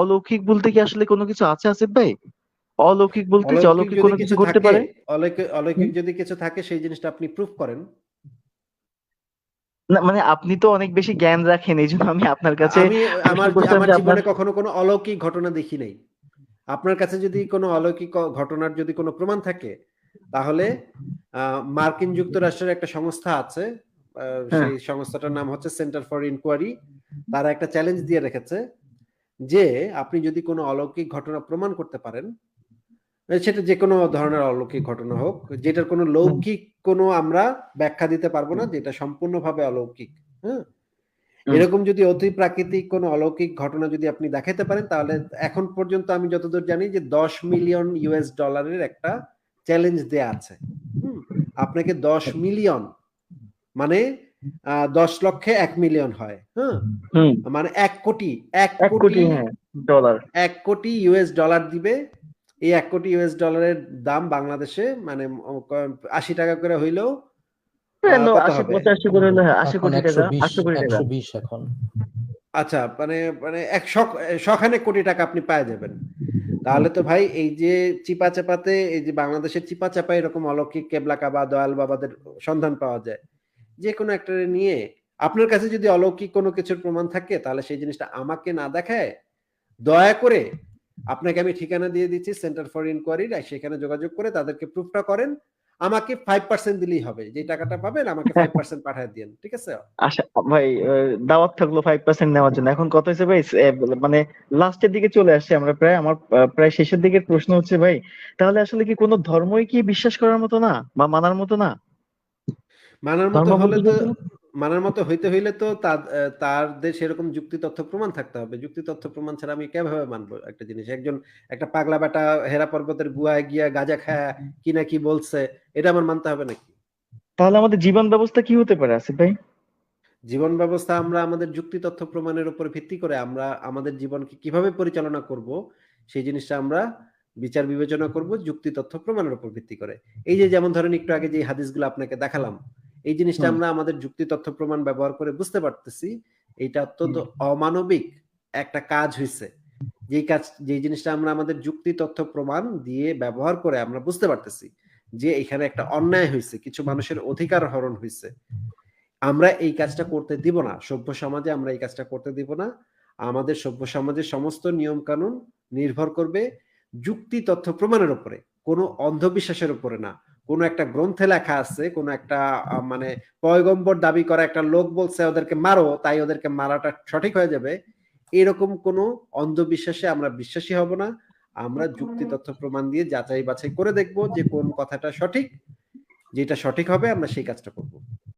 অলৌকিক বলতে কি আসলে কোনো কিছু আছে আসিফ ভাই? অলৌকিক বলতে কি অলৌকিক কোনো কিছু ঘটতে পারে? অলৌকিক যদি কিছু থাকে সেই জিনিসটা আপনি প্রুফ করেন। না মানে আপনি তো অনেক বেশি জ্ঞান রাখেন এই জন্য আমি আপনার কাছে আমি আমার জীবনে কখনো কোনো অলৌকিক ঘটনা দেখি নাই। আপনার কাছে যদি কোনো অলৌকিক ঘটনার যদি কোনো প্রমাণ থাকে তাহলে মার্কিন যুক্তরাষ্ট্রের একটা সংস্থা আছে হ্যাঁ। সেই সংস্থাটার নাম হচ্ছে সেন্টার ফর ইনকোয়ারি। তারা একটা চ্যালেঞ্জ দিয়ে রেখেছে যে আপনি যদি কোনো অলৌকিক ঘটনা প্রমাণ করতে পারেন সেটা যে কোনো ধরনের অলৌকিক ঘটনা হোক যেটার কোনো লৌকিক কোনো আমরা ব্যাখ্যা দিতে পারব না যেটা সম্পূর্ণভাবে অলৌকিক হ্যাঁ? হুম। এরকম যদি অতি প্রাকৃতিক কোনো অলৌকিক ঘটনা যদি আপনি দেখাতে পারেন তাহলে এখন পর্যন্ত আমি যতদূর জানি যে দশ মিলিয়ন ইউএস ডলারের একটা চ্যালেঞ্জ দেয়া আছে। হুম, আপনাকে দশ মিলিয়ন মানে দশ লক্ষে এক মিলিয়ন হয় হ্যাঁ? হুম। মানে এক কোটি এক কোটি হ্যাঁ ডলার এক কোটি ইউএস ডলার দিবে। এই এক কোটি ইউএস ডলারের দাম বাংলাদেশে মানে আশি টাকা করে হইলেও হ্যাঁ, আচ্ছা মানে মানে এক শখ শখানে কোটি টাকা আপনি পায়ে যাবেন। তাহলে তো ভাই এই যে চিপা চাপাতে এই যে বাংলাদেশের চিপা চাপা এরকম অলৌকিক কেবলা কাবা দয়াল বাবাদের সন্ধান পাওয়া যায়। যে কোনো একটা নিয়ে আপনার কাছে যদি অলৌকিক কোনো কিছুর প্রমাণ থাকে, তাহলে সেই জিনিসটা আমাকে না দেখায়, দয়া করে আপনাকে আমি ঠিকানা দিয়ে দিচ্ছি সেন্টার ফর ইনকোয়ারির সেখানে যোগাযোগ করে তাদেরকে প্রুফটা করেন। আমাকে ফাইভ পার্সেন্ট দিলেই হবে যে টাকাটা পাবেন আমাকে ফাইভ পার্সেন্ট পাঠিয়ে দিন, ঠিক আছে? আশা ভাই দাওয়াত থাকল ফাইভ পার্সেন্ট নেওয়ার জন্য। এখন কত হয়েছে ভাই মানে লাস্টের দিকে চলে আসছে আমরা প্রায়। আমার প্রায় শেষের দিকের প্রশ্ন হচ্ছে, ভাই, তাহলে আসলে কি কোনো ধর্মই কি বিশ্বাস করার মতো না, বা মানার মতো না? মানার মতো হলে তো মানার মতো হইতে হইলে তো তাদের সেরকম যুক্তি তথ্য প্রমাণ থাকতে হবে। যুক্তি তথ্য প্রমাণ ছাড়া আমি কীভাবে মানবো একটা জিনিস? একজন একটা পাগলা বেটা হেরা পর্বতের গুহায় গিয়া গাজা খায়া কি না কি বলছে এটা আমার মানতে হবে নাকি? তাহলে আমাদের জীবন ব্যবস্থা কি হতে পারে আসিফ ভাই? জীবন ব্যবস্থা আমরা আমাদের যুক্তি তথ্য প্রমাণের উপর ভিত্তি করে আমরা আমাদের জীবনকে কীভাবে পরিচালনা করব সেই জিনিসটা আমরা বিচার বিবেচনা করব যুক্তি তথ্য প্রমাণের উপর ভিত্তি করে। এই যে যেমন ধরেন একটু আগে যে হাদিসগুলো আপনাকে দেখালাম এই জিনিসটা আমরা আমাদের যুক্তি তথ্য প্রমাণ ব্যবহার করে বুঝতে পারতেছি। এটা অত্যন্ত অমানবিক একটা কাজ হয়েছে যেই কাজ যে জিনিসটা আমরা আমাদের যুক্তি তথ্য প্রমাণ দিয়ে ব্যবহার করে আমরা বুঝতে পারতেছি যে এখানে একটা অন্যায় হয়েছে কিছু মানুষের অধিকার হরণ হয়েছে আমরা এই কাজটা করতে দিব না। সভ্য সমাজে আমরা এই কাজটা করতে দিব না। আমাদের সভ্য সমাজের সমস্ত নিয়ম কানুন নির্ভর করবে যুক্তি তথ্য প্রমাণের উপরে কোনো অন্ধবিশ্বাসের উপরে না। কোনো একটা গ্রন্থে লেখা আছে, কোন একটা মানে পয়গম্বর দাবি করা একটা লোক বলছে ওদেরকে মারো, তাই ওদেরকে মারাটা সঠিক হয়ে যাবে। এরকম কোনো অন্ধবিশ্বাসে আমরা বিশ্বাসী হব না। আমরা যুক্তি তথ্য প্রমাণ দিয়ে যাচাই বাছাই করে দেখব যে কোন কথাটা সঠিক, যেটা সঠিক হবে, আমরা সেই কাজটা করব।